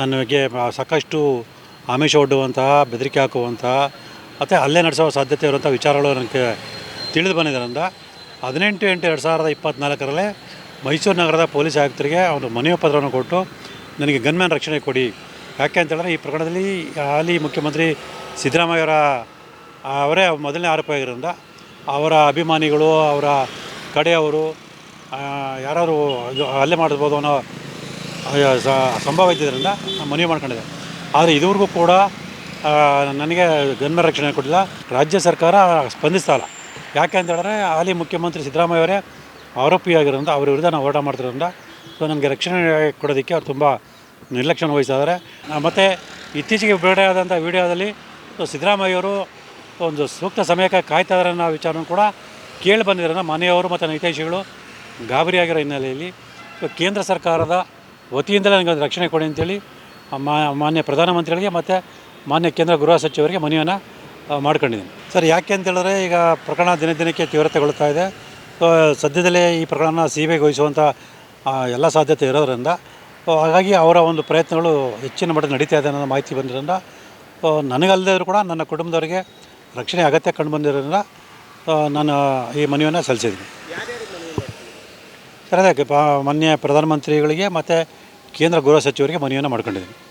ನನಗೆ ಸಾಕಷ್ಟು ಆಮಿಷ ಒಡ್ಡುವಂತಹ, ಬೆದರಿಕೆ ಹಾಕುವಂತಹ, ಮತ್ತು ಹಲ್ಲೆ ನಡೆಸುವ ಸಾಧ್ಯತೆ ಇರುವಂಥ ವಿಚಾರಗಳು ನನಗೆ ತಿಳಿದು ಬಂದಿದ್ದರಿಂದ ಹದಿನೆಂಟು ಎಂಟು ಎರಡು ಸಾವಿರದ ಇಪ್ಪತ್ತ್ನಾಲ್ಕರಲ್ಲೇ ಮೈಸೂರು ನಗರದ ಪೊಲೀಸ್ ಆಯುಕ್ತರಿಗೆ ಅವರು ಮನವಿ ಪತ್ರವನ್ನು ಕೊಟ್ಟು ನನಗೆ ಗನ್ಮ್ಯಾನ್ ರಕ್ಷಣೆ ಕೊಡಿ. ಯಾಕೆ ಅಂತ ಹೇಳಿದ್ರೆ ಈ ಪ್ರಕರಣದಲ್ಲಿ ಹಾಲಿ ಮುಖ್ಯಮಂತ್ರಿ ಸಿದ್ದರಾಮಯ್ಯವರ ಅವರೇ ಮೊದಲನೇ ಆರೋಪ ಆಗಿರೋದ್ರಿಂದ ಅವರ ಅಭಿಮಾನಿಗಳು, ಅವರ ಕಡೆಯವರು ಯಾರಾದರೂ ಹಲ್ಲೆ ಮಾಡಿಸ್ಬೋದು ಅನ್ನೋ ಸಂಭವ ಇದ್ದಿದ್ದರಿಂದ ನಾನು ಮನವಿ ಮಾಡ್ಕೊಂಡಿದ್ದೆ. ಆದರೆ ಇದುವರೆಗೂ ಕೂಡ ನನಗೆ ಗನ್ಮರ ರಕ್ಷಣೆ ಕೊಟ್ಟಿಲ್ಲ. ರಾಜ್ಯ ಸರ್ಕಾರ ಸ್ಪಂದಿಸ್ತಾ ಇಲ್ಲ. ಯಾಕೆ ಅಂತ ಹೇಳಿದ್ರೆ, ಹಾಲಿ ಮುಖ್ಯಮಂತ್ರಿ ಸಿದ್ದರಾಮಯ್ಯ ಅವರೇ ಆರೋಪಿಯಾಗಿರೋದ್ರಿಂದ ಅವ್ರ ವಿರುದ್ಧ ನಾವು ಹೋರಾಟ ಮಾಡ್ತಿರೋದ್ರಿಂದ ಸೊ ನನಗೆ ರಕ್ಷಣೆ ಕೊಡೋದಕ್ಕೆ ಅವ್ರು ತುಂಬ ನಿರ್ಲಕ್ಷ್ಯ ವಹಿಸಿದ್ದಾರೆ ಮತ್ತು ಇತ್ತೀಚೆಗೆ ಬಿಡುಗಡೆ ಆದಂಥ ವಿಡಿಯೋದಲ್ಲಿ ಸಿದ್ದರಾಮಯ್ಯವರು ಒಂದು ಸೂಕ್ತ ಸಮಯಕ್ಕೆ ಕಾಯ್ತಾ ಇದ್ದಾರೆ ಅನ್ನೋ ವಿಚಾರನೂ ಕೂಡ ಕೇಳಿ ಬಂದಿದ್ದಾರೆ ಮನೆಯವರು ಮತ್ತು ಹಿತೈಷಿಗಳು ಗಾಬರಿಯಾಗಿರೋ ಹಿನ್ನೆಲೆಯಲ್ಲಿ. ಕೇಂದ್ರ ಸರ್ಕಾರದ ವತಿಯಿಂದಲೇ ನನಗೆ ಒಂದು ರಕ್ಷಣೆ ಕೊಡಿ ಅಂತೇಳಿ ಮಾ ಮಾನ್ಯ ಪ್ರಧಾನಮಂತ್ರಿಗಳಿಗೆ ಮತ್ತು ಮಾನ್ಯ ಕೇಂದ್ರ ಗೃಹ ಸಚಿವರಿಗೆ ಮನವಿಯನ್ನು ಮಾಡ್ಕೊಂಡಿದ್ದೀನಿ. ಸರ್ ಯಾಕೆ ಅಂತೇಳಿದ್ರೆ ಈಗ ಪ್ರಕರಣ ದಿನ ದಿನಕ್ಕೆ ತೀವ್ರತೆಗೊಳ್ತಾ ಇದೆ. ಸೊ ಸದ್ಯದಲ್ಲೇ ಈ ಪ್ರಕರಣ ಸಿ ಬಿ ಐ ವಹಿಸುವಂಥ ಎಲ್ಲ ಸಾಧ್ಯತೆ ಇರೋದರಿಂದ ಹಾಗಾಗಿ ಅವರ ಒಂದು ಪ್ರಯತ್ನಗಳು ಹೆಚ್ಚಿನ ಮಟ್ಟದಲ್ಲಿ ನಡೀತಾ ಇದೆ ಅನ್ನೋ ಮಾಹಿತಿ ಬಂದಿರೋದ್ರಿಂದ ಸೊ ನನಗಲ್ಲದೇ ಇದ್ರೂ ಕೂಡ ನನ್ನ ಕುಟುಂಬದವರಿಗೆ ರಕ್ಷಣೆ ಅಗತ್ಯ ಕಂಡು ಬಂದಿರೋದ್ರಿಂದ ನಾನು ಈ ಮನವಿಯನ್ನು ಸಲ್ಲಿಸಿದ್ದೀನಿ. ಪ- ಮಾನ್ಯ ಪ್ರಧಾನಮಂತ್ರಿಗಳಿಗೆ ಮತ್ತು ಕೇಂದ್ರ ಗೃಹ ಸಚಿವರಿಗೆ ಮನವಿಯನ್ನು ಮಾಡ್ಕೊಂಡಿದ್ದೀನಿ.